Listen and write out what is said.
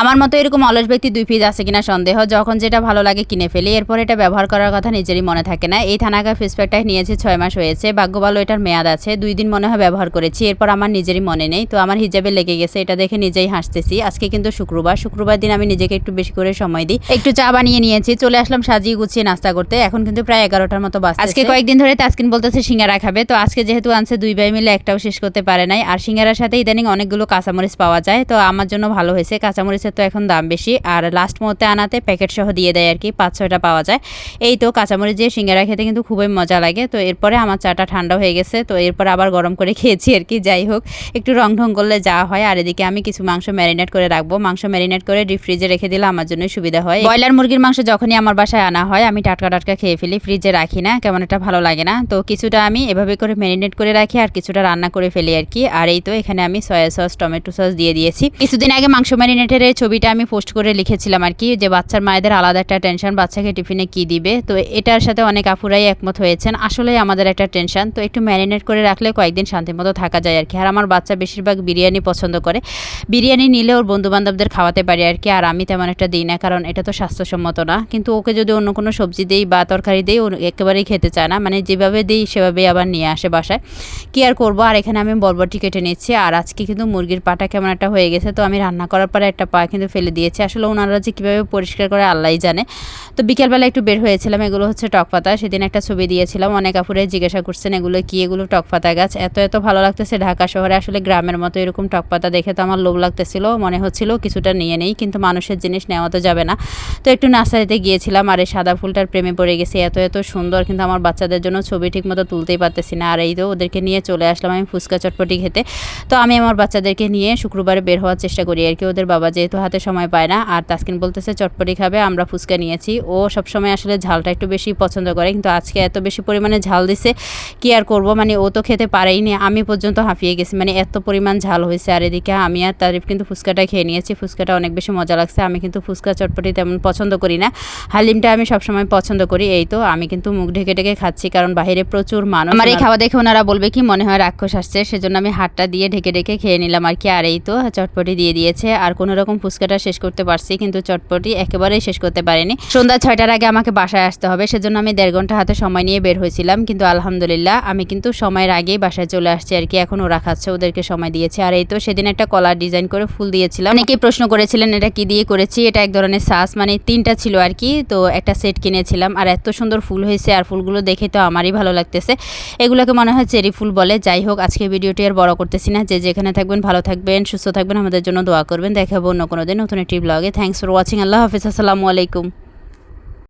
আমার মতো এরকম অলস ব্যক্তি দুই পিস আছে কিনা সন্দেহ। যখন যেটা ভালো লাগে কিনে ফেলি। এরপর এটা ব্যবহার করার কথা নিজেরই মনে থাকে না। এই থানাকা ফেস প্যাকটা নিয়েছি ছয় মাস হয়েছে। ভাগ্য ভালো এটার মেয়াদ আছে। দুই দিন মনে হয় ব্যবহার করেছি। এরপর আমার নিজেরই মনে নেই। তো আমার হিজাবে লেগে গেছে। এটা দেখে নিজেই হাসতেছি। আজকে কিন্তু শুক্রবার। শুক্রবার দিন আমি নিজেকে একটু বেশি করে সময় দিই। একটু চা বানিয়ে নিয়েছি। চলে আসলাম সাজিয়ে গুছিয়ে নাস্তা করতে। এখন কিন্তু প্রায় এগারোটার মতো বাস আজকে কয়েকদিন ধরে তাসকিন বলতেছে সিঙ্গারা খাবে। তো আজকে যেহেতু আনছে দুই ভাই মিলে, একটাও শেষ করতে পারে নাই। আর সিঙ্গারার সাথে ইদানিং অনেকগুলো কাঁচামরিচ পাওয়া যায়। তো আমার জন্য ভালো হয়েছে। কাঁচামরিচের তো এখন দাম বেশি। আর লাস্ট মুহূর্তে আনাতে প্যাকেট সহ দিয়ে দেয় আর কি, পাঁচ ছয়টা পাওয়া যায়। এই তো কাঁচামরিচ দিয়ে সিঙ্গারা খেতে কিন্তু খুবই মজা লাগে। তো এরপরে আমার চাটা ঠান্ডা হয়ে গেছে, তো এরপর আবার গরম করে খেয়েছি আর কি, যাই হোক। একটু রং ঢং করলে যা হয়। আর এদিকে আমি কিছু মাংস ম্যারিনেট করে রাখব। মাংস ম্যারিনেট করে ডিপ ফ্রিজে রেখে দিলে আমার জন্য সুবিধা হয়। ব্রয়লার মুরগির মাংস যখনই আমার বাসায় আনা হয়, আমি টাটকা টাটকা খেয়ে ফেলি। ফ্রিজে রাখি না, কেমন একটা ভালো লাগে না। তো কিছুটা আমি এভাবে করে ম্যারিনেট করে রাখি আর কিছুটা রান্না করে ফেলি আর কি। আর এই তো এখানে আমি সয়া সস টমেটো সস দিয়ে দিয়েছি। কিছুদিন আগে মাংস ম্যারিনেটের ছবিটা আমি পোস্ট করে লিখেছিলাম আর কি, যে বাচ্চার মায়েদের আলাদা একটা টেনশন বাচ্চাকে টিফিনে কি দিবে? তো এটার সাথে অনেক আপুরাই একমত হয়েছেন। আসলে আমাদের একটা টেনশন তো একটু ম্যারিনেট করে রাখলে কয়েকদিন শান্তিমতো থাকা যায় আর কি। আর আমার বাচ্চা বেশিরভাগ বিরিয়ানি পছন্দ করে। বিরিয়ানি নিলে ওর বন্ধু বান্ধবদের খাওয়াতে পারি আর কি, আর আমি তেমন একটা দিই না, কারণ এটা তো স্বাস্থ্যসম্মত না। কিন্তু ওকে যদি অন্য কোনো সবজি দিই বা তরকারি দিই, ও একেবারেই খেতে চায় না। মানে যেভাবে দিই, সেভাবেই আবার নিয়ে আসে বাসায়। কি আর করব? আর এখানে আমি বরবটি কেটে নিচ্ছি। আর আজকে কিন্তু মুরগির পাটা কেমন একটা হয়ে গেছে, তো আমি রান্না করার পরে একটা পা কিন্তু ফেলে দিয়েছে। আসলে ওনারা যে কীভাবে পরিষ্কার করে আল্লাহই জানে। তো বিকেলবেলা একটু বের হয়েছিলাম, এগুলো হচ্ছে টক পাতা। সেদিন একটা ছবি দিয়েছিলাম, অনেক আপুরে জিজ্ঞাসা করছেন, এগুলো কি? এগুলো টক পাতা গাছ? এত এত ভালো লাগতেছে ঢাকা শহরে। আসলে গ্রামের মতো এরকম টক পাতা দেখে তো আমার লোভ লাগতেছিল, মনে হচ্ছিল কিছুটা নিয়ে নেই, কিন্তু মানুষের জিনিস নেওয়া তো যাবে না। তো একটু নার্সারিতে গিয়েছিলাম আর এই সাদা ফুলটার প্রেমে পড়ে গেছি। এত এত সুন্দর কিন্তু আমার বাচ্চাদের জন্য ছবি ঠিক মতো তুলতেই পারতেছি না। আর এই তো ওদেরকে নিয়ে চলে আসলাম আমি ফুচকা চটপটি খেতে। তো আমি আমার বাচ্চাদেরকে নিয়ে শুক্রবারে বের হওয়ার চেষ্টা করি। আর কি ওদের বাবা যেহেতু হাতে সময় পায় না। আর তাসকিন বলতেছে চটপটি খাবে আমরা ফুচকা নিয়েছি। ও সবসময় আসলে ঝালটা একটু বেশি পছন্দ করে। কিন্তু আজকে এত বেশি পরিমাণে ঝাল দিছে কি আর করব? মানে ও তো খেতে পারেই নি আমি পর্যন্ত হাঁপিয়ে গেছি। মানে এত পরিমাণ ঝাল হয়েছে। আর এদিকে আমি আর তারিফ কিন্তু ফুচকাটা খেয়ে নিয়েছি। ফুচকাটা অনেক বেশি মজা লাগছে। আমি কিন্তু ফুচকা চটপটি তেমন পছন্দ করি না। হালিমটা আমি সবসময় পছন্দ করি। এই তো আমি কিন্তু মুখ ঢেকে ঢেকে খাচ্ছি কারণ বাইরে প্রচুর মানুষ আমার এই খাওয়া দেখে ওনারা বলবে কি মনে হয় রাক্ষস আসছে? সেজন্য আমি হাতটা দিয়ে ঢেকে ঢেকে খেয়ে নিলাম আর কি। আর এই তো চটপটি দিয়ে দিয়েছে। আর কোনো রকম ফুচকাটা শেষ করতে পারছি, কিন্তু চটপটি একেবারেই শেষ করতে পারিনি। সন্ধ্যা ছয়টার আগে আমাকে বাসায় আসতে হবে, সেজন্য আমি দেড় ঘণ্টা হাতে সময় নিয়ে বের হয়েছিলাম, কিন্তু আলহামদুলিল্লাহ আমি কিন্তু সময়ের আগেই বাসায় চলে আসছি আর কি, এখন ওরা খাচ্ছে, ওদেরকে সময় দিয়েছে। আর এই তো সেদিন একটা কলার ডিজাইন করে ফুল দিয়েছিলাম। অনেকেই প্রশ্ন করেছিলেন, এটা কি দিয়ে করেছি? এটা এক ধরনের সাস মানে তিনটা ছিল আর কি, তো একটা সেট কিনেছিলাম। আর এত সুন্দর ফুল হয়েছে, আর ফুলগুলো দেখে তো আমারই ভালো লাগতেছে। এগুলোকে মনে হয় চেরি ফুল বলে। যাই হোক, আজকে ভিডিওটি আর বড় করতেছি না। যে যেখানে থাকবেন, ভালো থাকবেন, সুস্থ থাকবেন, আমাদের জন্য দোয়া করবেন। দেখাবো অন্য কোনো দিন নতুন একটি ব্লগে থ্যাংকস ফর ওয়াচিং আল্লাহ হাফিজ। আসসালামু আলাইকুম।